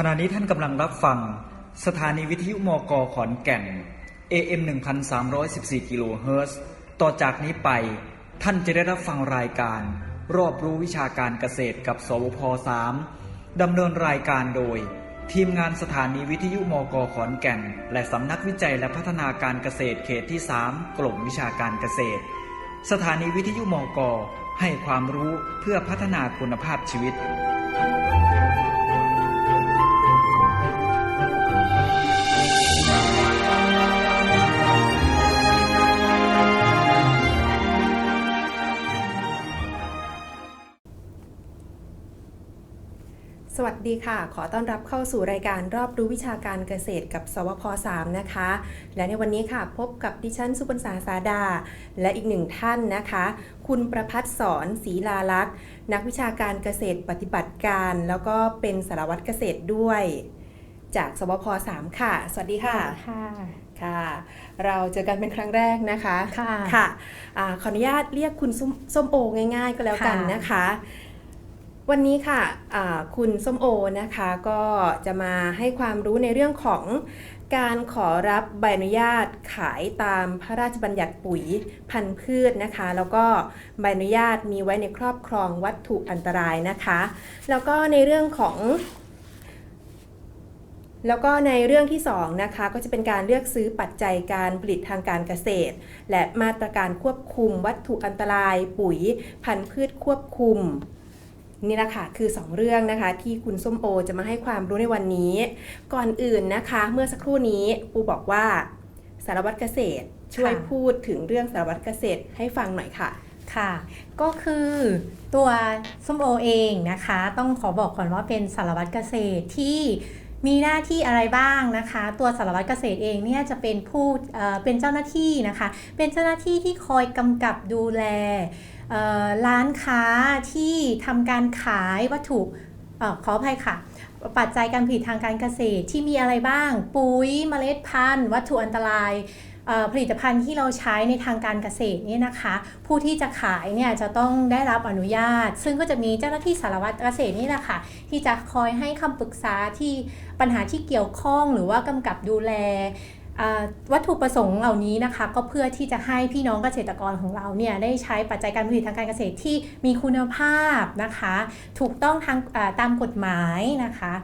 ขณะนี้ท่านกำลังรับฟัง สถานีวิทยุมกขอนแก่น AM 1314กิโลเฮิรตซ์ต่อจากนี้ไปท่านจะได้รับฟังรายการ รอบรู้วิชาการเกษตรกับ สวพ 3 ดำเนินรายการโดย ทีมงานสถานีวิทยุมกขอนแก่น และสำนักวิจัยและพัฒนาการเกษตรเขตที่ 3 กลุ่มวิชาการเกษตร สถานีวิทยุมกให้ความรู้เพื่อพัฒนาคุณภาพชีวิต สวัสดีค่ะ ขอต้อนรับเข้าสู่รายการรอบรู้วิชาการเกษตรกับ สวพ 3 นะคะ และในวันนี้ค่ะพบกับดิฉันสุพรรณสาสาดา และอีกหนึ่งท่านนะคะ คุณประพัฒสอนศรีลาลักษณ์นักวิชาการเกษตรปฏิบัติการ แล้วก็เป็นสารวัตรเกษตรด้วย จากสวพ 3 ค่ะ สวัสดีค่ะค่ะค่ะเราเจอกันเป็นครั้งแรกนะคะค่ะค่ะอาขออนุญาตเรียกคุณส้มส้มโอง่าย ๆ ก็แล้วกันค่ะนะคะ วันนี้ค่ะคุณส้มโอนะคะก็จะมาให้ความรู้ในเรื่องของการขอรับใบอนุญาตขายตามพระราชบัญญัติปุ๋ยพันธุ์พืชนะคะ แล้วก็ใบอนุญาตมีไว้ในครอบครองวัตถุอันตรายนะคะ แล้วก็ในเรื่องของ แล้วก็ในเรื่องที่2นะคะก็จะเป็นการเลือกซื้อปัจจัยการผลิตทางการเกษตร และมาตรการควบคุมวัตถุอันตรายปุ๋ยพันธุ์พืชควบคุม นี่แหละค่ะคือ 2 เรื่องนะคะ ที่คุณส้มโอจะมาให้ความรู้ในวันนี้ ก่อนอื่นนะคะ เมื่อสักครู่นี้ปูบอกว่า สารวัตรเกษตรช่วยค่ะพูดถึงเรื่องสารวัตรเกษตรให้ฟังหน่อยค่ะค่ะ ก็คือตัวส้มโอเองนะคะ ต้องขอบอกก่อนว่าเป็นสารวัตรเกษตรที่มีหน้าที่อะไรบ้างนะคะ ตัวสารวัตรเกษตรเองเนี่ยจะเป็นผู้เอ่อเป็นเจ้าหน้าที่นะคะ เป็นเจ้าหน้าที่ที่คอยกำกับดูแลเอ่อ ร้านค้าที่ทำการขายวัตถุอขออภัยค่ะ ปัจจัยการผลิตทางการเกษตรที่มีอะไรบ้าง ปุ๋ยเมล็ดพันธุ์ วัตถุอันตรายผลิตภัณฑ์ที่เราใช้ในทางการเกษตรนี่นะคะ ผู้ที่จะขายเนี่ยจะต้องได้รับอนุญาต ซึ่งก็จะมีเจ้าหน้าที่สารวัตรเกษตรนี่แหละค่ะ ที่จะคอยให้คำปรึกษาที่ปัญหาที่เกี่ยวข้องหรือว่ากำกับดูแล วัตถุประสงค์เหล่านี้นะคะ ก็เพื่อที่จะให้พี่น้องเกษตรกรของเราเนี่ยได้ใช้ปัจจัยการผลิตทางการเกษตรที่มีคุณภาพนะคะ ถูกต้องทางเอ่อตามกฎหมายนะคะ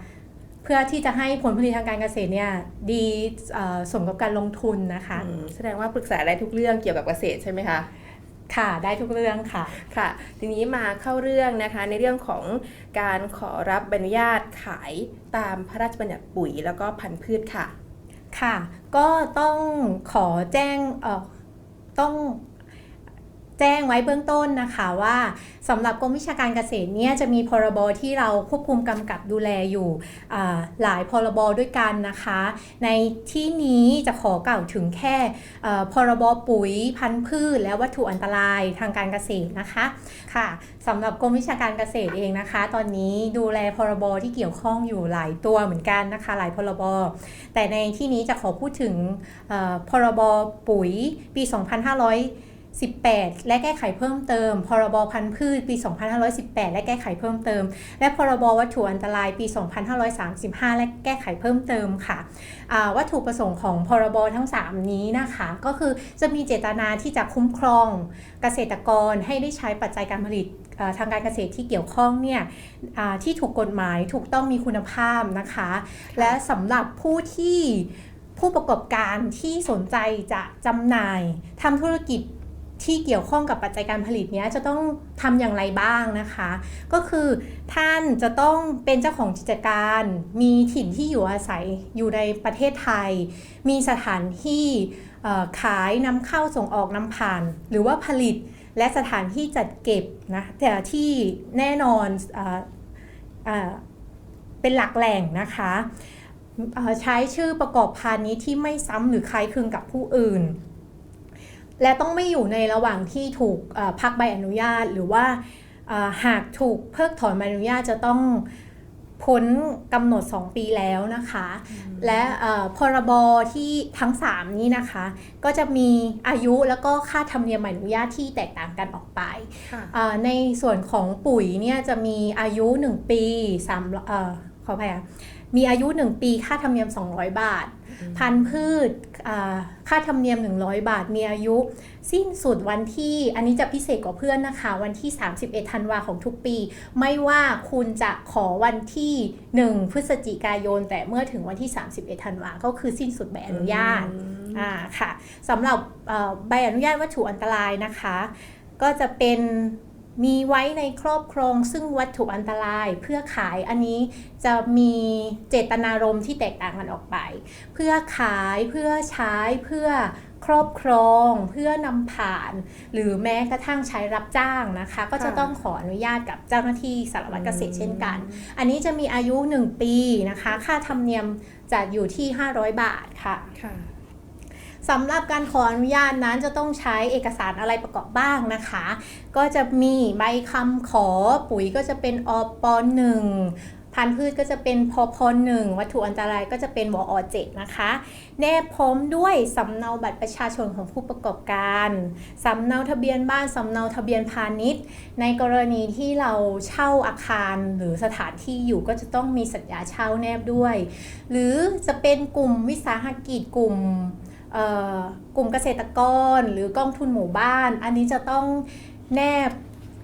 เพื่อที่จะให้ผลผลิตทางการเกษตรเนี่ยดีเอ่อสมกับการลงทุนนะคะอืมแสดงว่าปรึกษาได้ทุกเรื่องเกี่ยวกับเกษตรใช่ไหมคะค่ะได้ทุกเรื่องค่ะค่ะ ทีนี้มาเข้าเรื่องนะคะในเรื่องของการขอรับใบอนุญาตขายตามพระราชบัญญัติปุ๋ยแล้วก็พันธุ์พืชค่ะ ค่ะ ก็ต้องขอแจ้งเอ่อต้อง แจ้งไว้เบื้องต้นนะคะว่าสำหรับกรมวิชาการเกษตรเนี่ยจะมีพรบที่เราควบคุมกำกับดูแลอยู่หลายพรบด้วยกันนะคะ ในที่นี้จะขอกล่าวถึงแค่พรบปุ๋ยพันธุ์พืช และวัตถุอันตรายทางการเกษตรนะคะค่ะสำหรับกรมวิชาการเกษตรเองนะคะ ตอนนี้ดูแลพรบที่เกี่ยวข้องอยู่หลายตัวเหมือนกันนะคะ หลายพรบแต่ในที่นี้จะขอพูดถึงพรบปุ๋ยปี 2518 และแก้ไขเพิ่มเติม พรบพันธุ์พืชปี 2518 และแก้ไขเพิ่มเติม และพรบวัตถุอันตรายปี 2535 และแก้ไขเพิ่มเติมค่ะอ่าวัตถุประสงค์ของพรบทั้ง 3 นี้นะคะ ก็คือจะมีเจตนาที่จะคุ้มครองเกษตรกรให้ได้ใช้ปัจจัยการผลิตเอ่อทางการเกษตรที่เกี่ยวข้องเนี่ยอ่าที่ถูกกฎหมายถูกต้องมีคุณภาพนะคะ และสำหรับผู้ที่ผู้ประกอบการที่สนใจจะจำหน่ายทำธุรกิจ ที่เกี่ยวข้องกับปัจจัยการผลิตนี้จะต้องทำอย่างไรบ้างนะคะ ก็คือท่านจะต้องเป็นเจ้าของกิจการ มีถิ่นที่อยู่อาศัยอยู่ในประเทศไทย มีสถานที่ขายนำเข้าส่งออกนำผ่าน หรือว่าผลิตและสถานที่จัดเก็บนะแต่ที่แน่นอนเอ่อเป็นหลักแหล่งนะคะใช้ชื่อประกอบพาณิชย์ที่ไม่ซ้ำหรือคล้ายคลึงกับผู้อื่น และต้องไม่อยู่ในระหว่างที่ถูกเอ่อพักใบอนุญาต หรือว่าเอ่อหากถูกเพิกถอนใบอนุญาตจะต้องพ้นกำหนด 2 ปีแล้วนะคะ และเอ่อพรบที่ทั้ง 3 นี้นะคะ ก็จะมีอายุแล้วก็ค่าธรรมเนียมใบอนุญาตที่แตกต่างกันออกไปค่ะเอ่อในส่วนของปุ๋ยเนี่ยจะมีอายุ 1 ปีสามเอ่อขออภัยค่ะ มีอายุ 1 ปีค่าธรรมเนียม 200 บาท พันธุ์พืชอ่าค่าธรรมเนียม 100 บาท มีอายุสิ้นสุดวันที่อันนี้จะพิเศษกว่าเพื่อนนะคะ วันที่ 31 ธันวาของทุกปี ไม่ว่าคุณจะขอวันที่ 1 พฤศจิกายน แต่เมื่อถึงวันที่ 31 ธันวาก็คือสิ้นสุดใบอนุญาตอ่าค่ะสำหรับเอ่อใบอนุญาตวัตถุอันตรายนะคะ ก็จะเป็น มีไว้ในครอบครองซึ่งวัตถุอันตรายเพื่อขายอันนี้จะมีเจตนารมณ์ที่แตกต่างกันออกไป เพื่อขายเพื่อใช้เพื่อครอบครองเพื่อนำผ่าน หรือแม้กระทั่งใช้รับจ้างนะคะ ก็จะต้องขออนุญาตกับเจ้าหน้าที่สารวัตรเกษตรเช่นกัน อันนี้จะมีอายุ 1 ปีนะคะ ค่าธรรมเนียมจะอยู่ที่ 500 บาทค่ะค่ะ สำหรับการขออนุญาตนั้นจะต้องใช้เอกสารอะไรประกอบบ้างนะคะ ก็จะมีใบคำขอปุ๋ยก็จะเป็นอปหนึ่งพันธุ์พืชก็จะเป็นพพหนึ่งวัตถุอันตรายก็จะเป็นวอเจ็ดนะคะ แนบพร้อมด้วยสำเนาบัตรประชาชนของผู้ประกอบการสำเนาทะเบียนบ้านสำเนาทะเบียนพาณิชย์ ในกรณีที่เราเช่าอาคารหรือสถานที่อยู่ก็จะต้องมีสัญญาเช่าแนบด้วย หรือจะเป็นกลุ่มวิสาหกิจกลุ่ม กลุ่มเกษตรกรหรือกองทุนหมู่บ้าน อันนี้จะต้องแนบ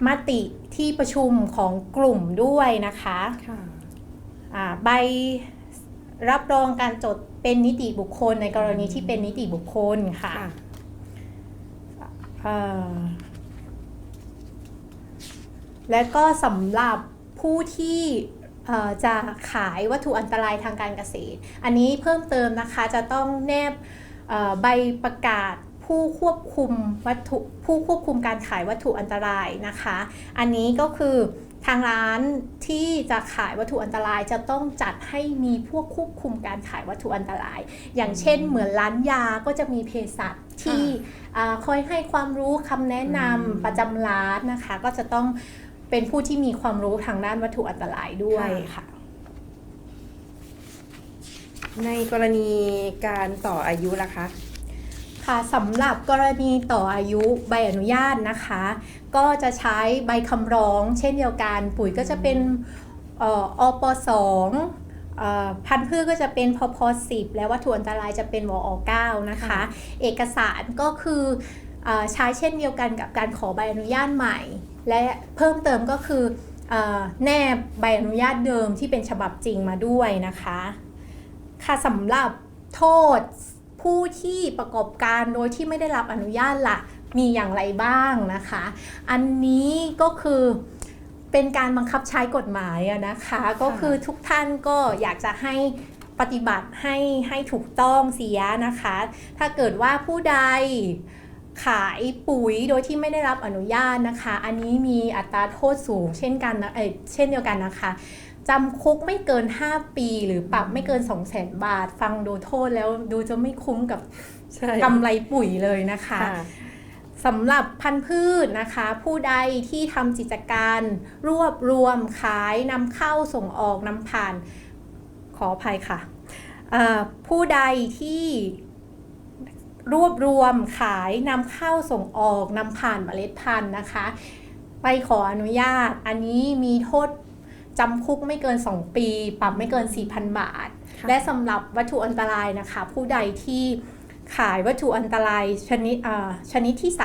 มติที่ประชุมของกลุ่มด้วยนะคะค่ะอ่าใบรับรองการจดเป็นนิติบุคคลในกรณีที่เป็นนิติบุคคลค่ะค่ะเอ่อและก็สำหรับผู้ที่เอ่อจะขายวัตถุอันตรายทางการเกษตร อันนี้เพิ่มเติมนะคะจะต้องแนบเอ่อ ใบประกาศผู้ควบคุมวัตถุผู้ควบคุมการขายวัตถุอันตรายนะคะ อันนี้ก็คือทางร้านที่จะขายวัตถุอันตรายจะต้องจัดให้มีพวกควบคุมการขายวัตถุอันตราย อย่างเช่นเหมือนร้านยาก็จะมีเภสัชที่อ่าคอยให้ความรู้คำแนะนอืมำประจำร้านนะคะ ก็จะต้องเป็นผู้ที่มีความรู้ทางด้านวัตถุอันตรายด้วยค่ะ ในกรณีการต่ออายุล่ะคะค่ะสำหรับกรณีต่ออายุใบอนุญาตนะคะ ก็จะใช้ใบคำร้อง เช่นเดียวกัน ปุ๋ยก็จะเป็นออปสองพันธุ์พืชก็จะเป็นพพสิบและวัตถุอันตรายจะเป็นวอเก้านะคะ เอกสารก็คือใช้เช่นเดียวกันกับการขอใบอนุญาตใหม่ และเพิ่มเติมก็คือแนบใบอนุญาตเดิมที่เป็นฉบับจริงมาด้วยนะคะ ค่ะสำหรับโทษผู้ที่ประกอบการโดยที่ไม่ได้รับอนุญาตล่ะมีอย่างไรบ้างนะคะ อันนี้ก็คือเป็นการบังคับใช้กฎหมายอะนะคะ ก็คือทุกท่านก็อยากจะให้ปฏิบัติให้ให้ถูกต้องเสียนะคะ ถ้าเกิดว่าผู้ใดขายปุ๋ยโดยที่ไม่ได้รับอนุญาตนะคะ อันนี้มีอัตราโทษสูงเช่นกันนะเอยเช่นเดียวกันนะคะ จำคุกไม่เกิน 5 ปีหรือปรับไม่เกิน 2 0 0 0 0 0 บาท ฟังดูโทษแล้วดูจะไม่คุ้มกับใช่กำไรปุ๋ยเลยนะคะค่ะสำหรับพันธุ์พืชนะคะ ผู้ใดที่ทำกิจการ รวบรวมขายนำเข้าส่งออกนำผ่าน ขออภัยค่ะเอ่อผู้ใดที่รวบรวมขายนำเข้าส่งออกนำผ่านเมล็ดพันธุ์นะคะ ไปขออนุญาตอันนี้มีโทษ จำคุกไม่เกิน 2 ปี ปรับไม่เกิน 4,000 บาทค่ะและสำหรับวัตถุอันตรายนะคะ ผู้ใดที่ขายวัตถุอันตรายชนิดอ่าชนิดที่ 3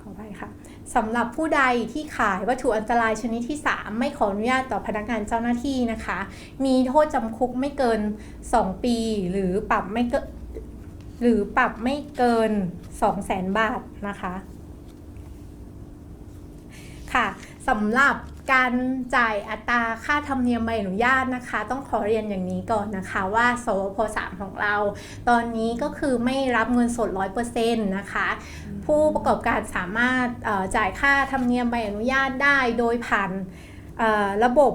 ขออภัยค่ะสำหรับผู้ใดที่ขายวัตถุอันตรายชนิดที่ 3 ไม่ขออนุญาตต่อพนักงานเจ้าหน้าที่นะคะ มีโทษจำคุกไม่เกิน 2 ปี หรือปรับไม่เกินหรือปรับไม่เกิน 2 0 0แสนบาทนะคะ ค่ะสำหรับการจ่ายอัตราค่าธรรมเนียมใบอนุญาตนะคะ ต้องขอเรียนอย่างนี้ก่อนนะคะว่าสวพ3ของเรา ตอนนี้ก็คือไม่รับเงินสด 100%นะคะ ผู้ประกอบการสามารถเอ่อจ่ายค่าธรรมเนียมใบอนุญาตได้โดยผ่านเอ่อระบบ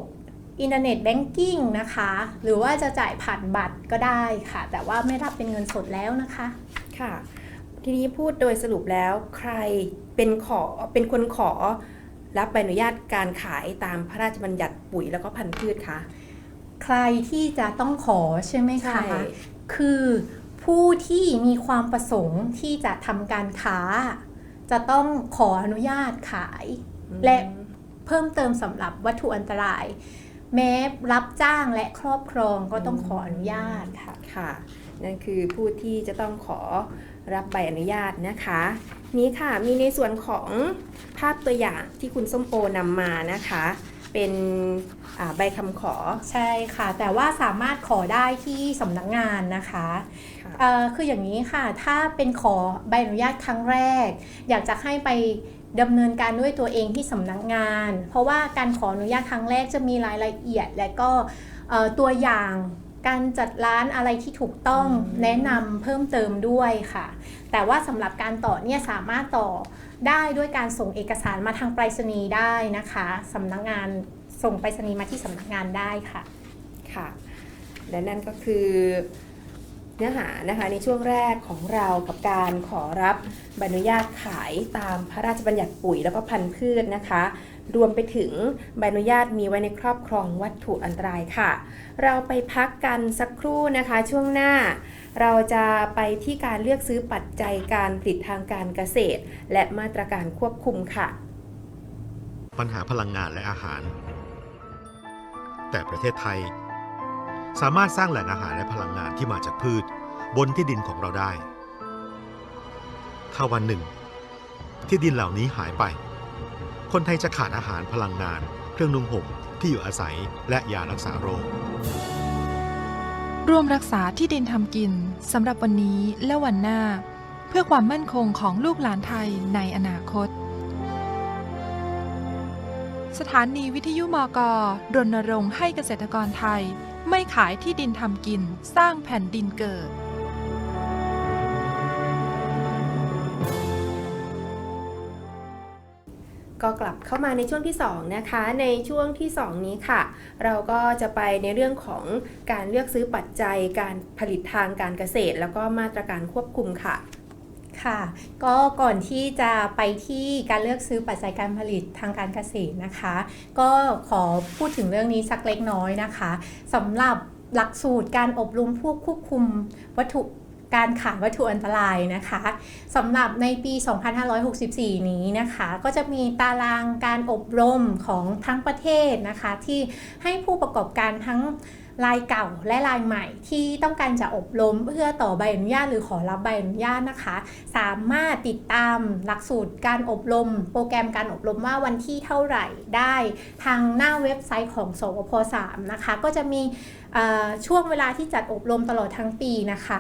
อินเทอร์เน็ตแบงกิ้งนะคะ หรือว่าจะจ่ายผ่านบัตรก็ได้ค่ะ แต่ว่าไม่รับเป็นเงินสดแล้วนะคะค่ะ ทีนี้พูดโดยสรุปแล้วใครเป็นขอเป็นคนขอ รับใบอนุญาตการขายตามพระราชบัญญัติปุ๋ยแล้วก็พันธุ์พืชคะใครที่จะต้องขอใช่ไหมใช่คะคือผู้ที่มีความประสงค์ที่จะทำการค้า จะต้องขออนุญาตขาย และเพิ่มเติมสำหรับวัตถุอันตราย แม้รับจ้างและครอบครองก็ต้องขออนุญาตค่ะค่ะ นั่นคือผู้ที่จะต้องขอ รับใบอนุญาตนะคะ นี้ค่ะมีในส่วนของภาพตัวอย่างที่คุณส้มโอนำมานะคะ เป็นอ่าใบคำขอใช่ค่ะ แต่ว่าสามารถขอได้ที่สำนักงานนะคะค่ะเอ่อคืออย่างนี้ค่ะ ถ้าเป็นขอใบอนุญาตครั้งแรก อยากจะให้ไปดำเนินการด้วยตัวเองที่สำนักงาน เพราะว่าการขออนุญาตครั้งแรกจะมีรายละเอียดและก็เอ่อตัวอย่าง การจัดร้านอะไรที่ถูกต้องอืมแนะนำเพิ่มเติมด้วยค่ะ แต่ว่าสำหรับการต่อเนี่ยสามารถต่อได้ด้วยการส่งเอกสารมาทางไปรษณีย์ได้นะคะสำนักงานส่งไปรษณีย์มาที่สำนักงานได้ค่ะค่ะ และนั่นก็คือเนื้อหานะคะในช่วงแรกของเรากับการขอรับใบอนุญาตขายตามพระราชบัญญัติปุ๋ยแล้วก็พันธุ์พืชนะคะ รวมไปถึงใบอนุญาตมีไว้ในครอบครองวัตถุอันตรายค่ะ เราไปพักกันสักครู่นะคะช่วงหน้า เราจะไปที่การเลือกซื้อปัจจัยการผลิตทางการเกษตร และมาตรการควบคุมค่ะ ปัญหาพลังงานและอาหาร แต่ประเทศไทย สามารถสร้างแหล่งอาหารและพลังงานที่มาจากพืช บนที่ดินของเราได้ถ้าวันหนึ่ง ที่ดินเหล่านี้หายไป คนไทยจะขาดอาหารพลังงาน เครื่องนุ่งห่มที่อยู่อาศัยและยารักษาโรค ร่วมรักษาที่ดินทำกินสำหรับวันนี้และวันหน้า เพื่อความมั่นคงของลูกหลานไทยในอนาคต สถานีวิทยุมกรณรงค์ให้เกษตรกรไทย ไม่ขายที่ดินทำกินสร้างแผ่นดินเกิด ก็กลับเข้ามาในช่วงที่2นะคะ ในช่วงที่ 2 นี้ค่ะ เราก็จะไปในเรื่องของการเลือกซื้อปัจจัยการผลิตทางการเกษตร แล้วก็มาตรการควบคุมค่ะค่ะก็ก่อนที่จะไปที่การเลือกซื้อปัจจัยการผลิตทางการเกษตรนะคะ ก็ขอพูดถึงเรื่องนี้สักเล็กน้อยนะคะสำหรับหลักสูตรการอบรมพวกควบคุมวัตถุ การขายวัตถุอันตรายนะคะสำหรับในปี 2564 นี้นะคะ ก็จะมีตารางการอบรมของทั้งประเทศนะคะ ที่ให้ผู้ประกอบการทั้งรายเก่าและรายใหม่ที่ต้องการจะอบรมเพื่อต่อใบอนุญาตหรือขอรับใบอนุญาตนะคะ สามารถติดตามหลักสูตรการอบรม โปรแกรมการอบรมว่าวันที่เท่าไหร่ได้ ทางหน้าเว็บไซต์ของสวพ3นะคะ ก็จะมีช่วงเวลาที่จัดอบรมตลอดทั้งปีนะคะ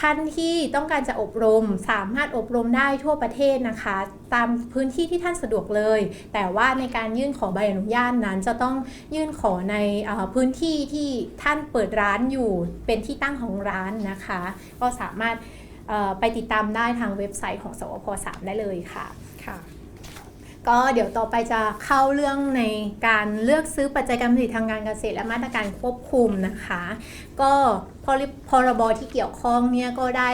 ท่านที่ต้องการจะอบรมสามารถอบรมได้ทั่วประเทศนะคะ ตามพื้นที่ที่ท่านสะดวกเลย แต่ว่าในการยื่นขอใบอนุญาตนั้น จะต้องยื่นขอในอพื้นที่ที่ท่านเปิดร้านอยู่เป็นที่ตั้งของร้านนะคะ ก็สามารถไปติดตามได้ทางเว็บไซต์ของสวพ3ได้เลยค่ะ ก็เดี๋ยวต่อไปจะเข้าเรื่องในการเลือกซื้อปัจจัยการผลิตทางการเกษตรและมาตรการควบคุมนะคะ ก็พรพรบที่เกี่ยวข้องเนี่ยก็ได้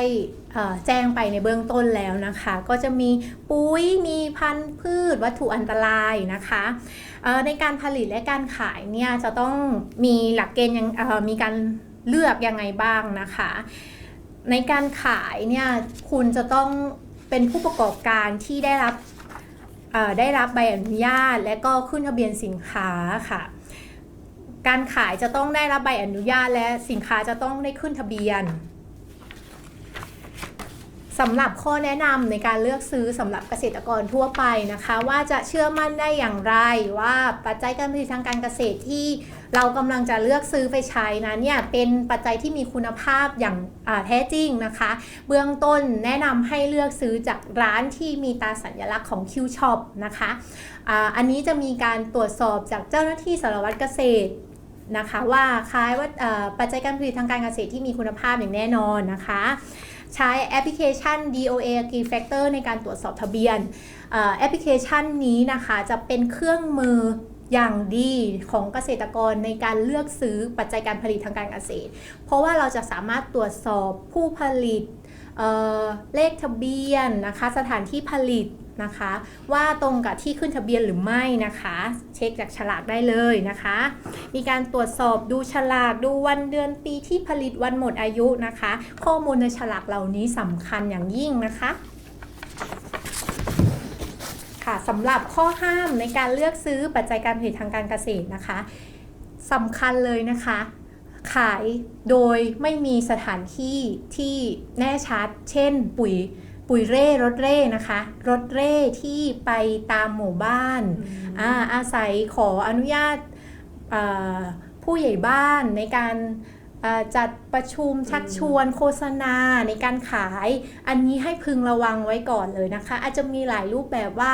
แจ้งไปในเบื้องต้นแล้วนะคะ ก็จะมีปุ๋ยมีพันธุ์พืช วัตถุอันตรายนะคะในการผลิตและการขายเนี่ยจะต้องมีหลักเกณฑ์ยังมีการเลือกยังไงบ้างนะคะ ในการขายเนี่ยคุณจะต้องเป็นผู้ประกอบการที่ได้รับ ได้รับใบอนุญาต และก็ขึ้นทะเบียนสินค้าค่ะ การขายจะต้องได้รับใบอนุญาตและสินค้าจะต้องได้ขึ้นทะเบียน สำหรับข้อแนะนำในการเลือกซื้อสำหรับเกษตรกรทั่วไปนะคะ ว่าจะเชื่อมั่นได้อย่างไรว่าปัจจัยการผลิตทางการเกษตรที่เรากำลังจะเลือกซื้อไปใช้นั้นเนี่ยเป็นปัจจัยที่มีคุณภาพอย่างแท้จริงนะคะ เบื้องต้นแนะนำให้เลือกซื้อจากร้านที่มีตาสัญลักษณ์ของ Q Shop นะคะอ่าอันนี้จะมีการตรวจสอบจากเจ้าหน้าที่สารวัตรเกษตร นะคะว่าคล้ายว่าปัจจัยการผลิตทางการเกษตรที่มีคุณภาพอย่างแน่นอนนะคะ ใช้แอปพลิเคชัน DOA Key Factor ในการตรวจสอบทะเบียนแอปพลิเคชันนี้นะคะจะเป็นเครื่องมืออย่างดีของเกษตรกรในการเลือกซื้อปัจจัยการผลิตทางการเกษตร เพราะว่าเราจะสามารถตรวจสอบผู้ผลิตเเลขทะเบียนนะคะ สถานที่ผลิต นะคะ ว่าตรงกับที่ขึ้นทะเบียนหรือไม่นะคะ เช็คจากฉลากได้เลยนะคะ มีการตรวจสอบดูฉลากดูวันเดือนปีที่ผลิตวันหมดอายุนะคะ ข้อมูลในฉลากเหล่านี้สำคัญอย่างยิ่งนะคะค่ะค่ะสำหรับข้อห้ามในการเลือกซื้อปัจจัยการผลิตทางการเกษตรนะคะสำคัญเลยนะคะ ขายโดยไม่มีสถานที่ที่แน่ชัด เช่นปุ๋ย ปุ๋ยเร่รถเร่นะคะ รถเร่ที่ไปตามหมู่บ้านอาอาศัยขออนุญาตอ่าผู้ใหญ่บ้านในการอ่าจัดประชุมชักชวนโฆษณาในการขาย อันนี้ให้พึงระวังไว้ก่อนเลยนะคะ อาจจะมีหลายรูปแบบว่า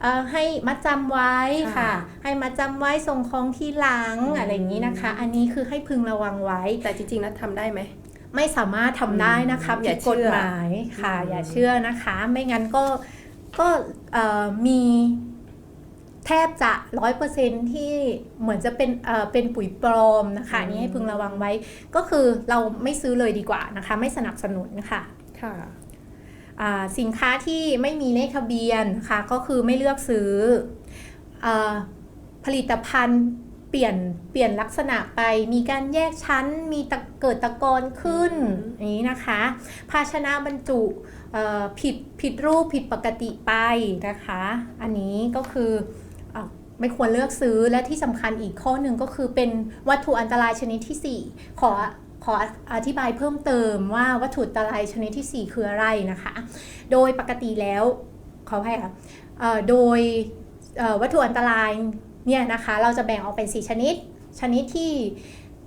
เอ่อให้มัดจำไว้ค่ะค่ะ ให้มัดจำไว้ส่งของที่หลังอืมอะไรอย่างนี้นะคะ อันนี้คือให้พึงระวังไว้แต่จริงๆแล้วทำได้ไหม ไม่สามารถทำได้นะคะอืมผิอย่าดเชื่กอฎหมายค่ะอืมอย่าเชื่อนะคะ ไม่งั้นก็ก็เอ่อมีแทบจะร้อยเปอร์เซ็นที่เหมือนจะเป็นเอ่อเป็นปุ๋ยปลอมนะคะอันนี้ให้พึงระวังไว้ ก็คือเราไม่ซื้อเลยดีกว่านะคะ ไม่สนับสนุนค่ะค่ะอ่าสินค้าที่ไม่มีเลขทะเบียนนะคะก็คือไม่เลือกซื้ออาผลิตภัณฑ์ เปลี่ยนเปลี่ยนลักษณะไป มีการแยกชั้น มีตะเกิดตะกอนขึ้นอืมอย่างนี้นะคะ ภาชนะบรรจุเอ่อผิดผิดรูปผิดปกติไปนะคะ อันนี้ก็คืออาไม่ควรเลือกซื้อและที่สำคัญอีกข้อหนึ่งก็คือเป็นวัตถุอันตรายชนิดที่ 4 ขอขออธิบายเพิ่มเติมว่าวัตถุอันตรายชนิดทีสี่4 คืออะไรนะคะ โดยปกติแล้วขออภัยค่ะเอ่อโดยเอ่อวัตถุอันตราย เนี่ยนะคะเราจะแบ่งออกเป็น 4 ชนิด ชนิดที่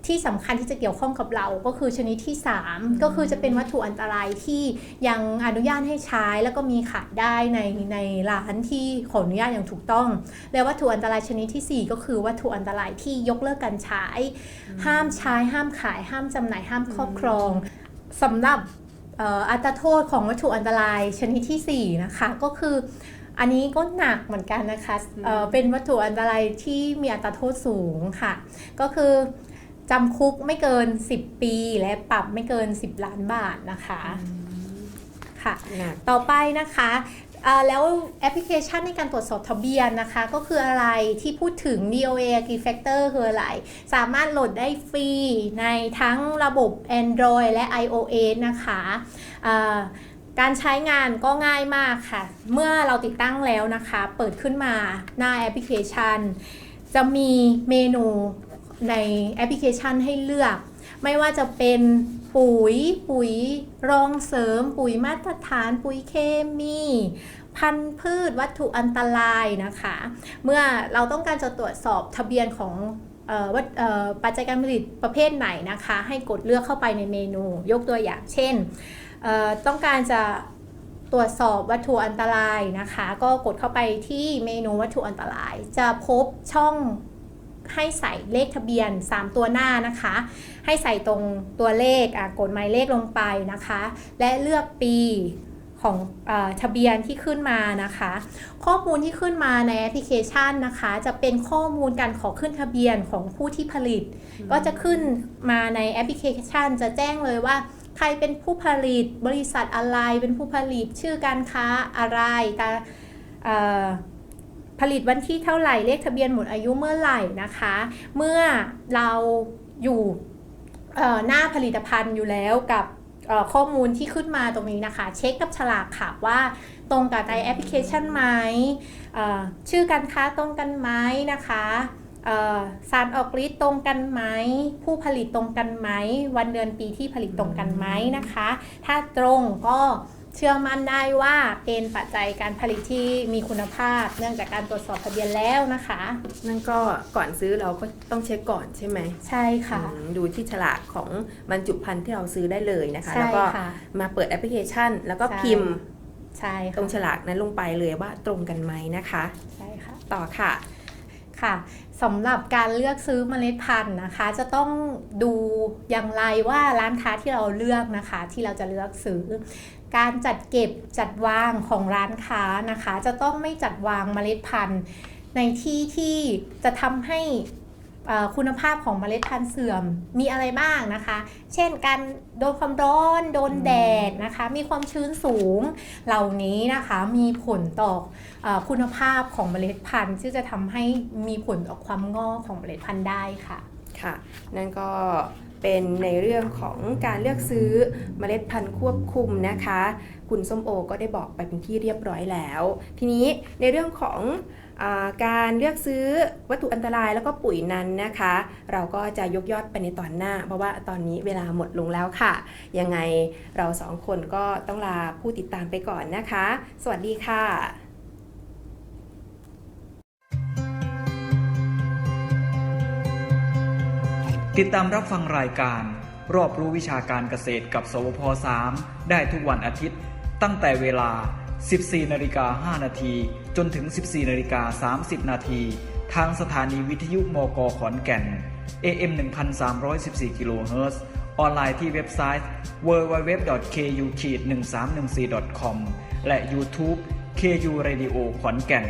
ที่สำคัญที่จะเกี่ยวข้องกับเราก็คือชนิดที่ 3 ก็คือจะเป็นวัตถุอันตรายที่ยังอนุญาตให้ใช้แล้วก็มีขายได้ในในร้านที่ขออนุญาตอย่างถูกต้อง และวัตถุอันตรายชนิดทีสี่4 ก็คือวัตถุอันตรายที่ยกเลิกการใช้ ห้ามใช้ห้ามขาย ห้ามจำหน่ายห้ามครอบครองสำหรับเอ่ออัตราโทษของวัตถุอันตรายชนิดทีสี่4 นะคะก็คือ อันนี้ก็หนักเหมือนกันนะคะเอ่อเป็นวัตถุอันตรายที่มีอัตราโทษสูงค่ะ ก็คือจำคุกไม่เกิน 10 ปีและปรับไม่เกิน 10 ล้านบาทนะคะค่ะหนักต่อไปนะคะอ่าแล้วแอปพลิเคชันในการตรวจสอบทะเบียนนะคะ ก็คืออะไรที่พูดถึง DOA Key Factor คืออะไร สามารถโหลดได้ฟรีในทั้งระบบ Android และ iOS นะคะอ่า การใช้งานก็ง่ายมากค่ะ เมื่อเราติดตั้งแล้วนะคะ เปิดขึ้นมาหน้าแอปพลิเคชัน จะมีเมนูในแอปพลิเคชันให้เลือก ไม่ว่าจะเป็นปุ๋ย ปุ๋ยรองเสริม ปุ๋ยมาตรฐาน ปุ๋ยเคมี พันธุ์พืชวัตถุอันตรายนะคะ เมื่อเราต้องการจะตรวจสอบทะเบียนของออวัตปัจจัยการผลิตประเภทไหนนะคะ ให้กดเลือกเข้าไปในเมนู ยกตัวอย่างเช่น ต้องการจะตรวจสอบวัตถุอันตรายนะคะ ก็กดเข้าไปที่เมนูวัตถุอันตราย จะพบช่องให้ใส่เลขทะเบียน 3 ตัวหน้านะคะ ให้ใส่ตรงตัวเลขกดหมายเลขลงไปนะคะ และเลือกปีของอทะเบียนที่ขึ้นมานะคะ ข้อมูลที่ขึ้นมาในแอปพลิเคชันนะคะ จะเป็นข้อมูลการขอขึ้นทะเบียนของผู้ที่ผลิต ก็จะขึ้นมาในแอปพลิเคชัน จะแจ้งเลยว่า ใครเป็นผู้ผลิตบริษัทอะไร เป็นผู้ผลิตชื่อการค้าอะไรการผลิตวันที่เท่าไหร่เลขทะเบียนหมดอายุเมื่อไหร่นะคะ เมื่อเราอยู่หน้าผลิตภัณฑ์อยู่แล้วกับข้อมูลที่ขึ้นมาตรงนี้นะคะ เช็คกับฉลากค่ะว่าตรงกับในแอปพลิเคชันไหมชื่อการค้าตรงกันไหมนะคะ สารออกฤทธิ์ตรงกันไหม ผู้ผลิตตรงกันไหม วันเดือนปีที่ผลิตตรงกันไหมนะคะ ถ้าตรงก็เชื่อมั่นได้ว่าเป็นปัจจัยการผลิตที่มีคุณภาพ เนื่องจากการตรวจสอบทะเบียนแล้วนะคะ นั่นก็ก่อนซื้อเราก็ต้องเช็คก่อนใช่ไหมใช่ค่ะอืมดูที่ฉลากของบรรจุภัณฑ์ที่เราซื้อได้เลยนะคะใช่แล้วก็ค่ะมาเปิดแอปพลิเคชัน แล้วก็ใช่พิมพ์ใช่ตรงค่ะฉลากนั้นลงไปเลยว่าตรงกันไหมนะคะ ใช่ค่ะ ต่อค่ะ ค่ะสำหรับการเลือกซื้อเมล็ดพันธุ์นะคะ จะต้องดูอย่างไรว่าร้านค้าที่เราเลือกนะคะ ที่เราจะเลือกซื้อ การจัดเก็บจัดวางของร้านค้านะคะ จะต้องไม่จัดวางเมล็ดพันธุ์ในที่ที่จะทำให้ คุณภาพของเมล็ดพันธุ์เสื่อมมีอะไรบ้างนะคะ เช่นการโดนความร้อน โดนแดดนะคะ มีความชื้นสูงเหล่านี้นะคะมีผลต่ออคุณภาพของเมล็ดพันธุ์ที่จะทำให้มีผลต่อความงอกของเมล็ดพันธุ์ได้ค่ะค่ะ นั่นก็เป็นในเรื่องของการเลือกซื้อเมล็ดพันธุ์ควบคุมนะคะ คุณส้มโอก็ได้บอกไปเป็นที่เรียบร้อยแล้ว ทีนี้ในเรื่องของ การเลือกซื้อวัตถุอันตรายแล้วก็ปุ๋ยนั้นนะคะ เราก็จะยกยอดไปในตอนหน้า เพราะว่าตอนนี้เวลาหมดลงแล้วค่ะ ยังไงเราสองคนก็ต้องลาผู้ติดตามไปก่อนนะคะ สวัสดีค่ะติดตามรับฟังรายการ รอบรู้วิชาการเกษตรกับ สวพ 3 ได้ทุกวันอาทิตย์ ตั้งแต่เวลา 14นาฬิกา5นาทีจนถึง 14นาฬิกา30นาทีทางสถานีวิทยุมกขอนแก่น AM 1314กิโลเฮิรตซ์ออนไลน์ที่เว็บไซต์ www.ku-1314.com และ YouTube KU Radio ขอนแก่น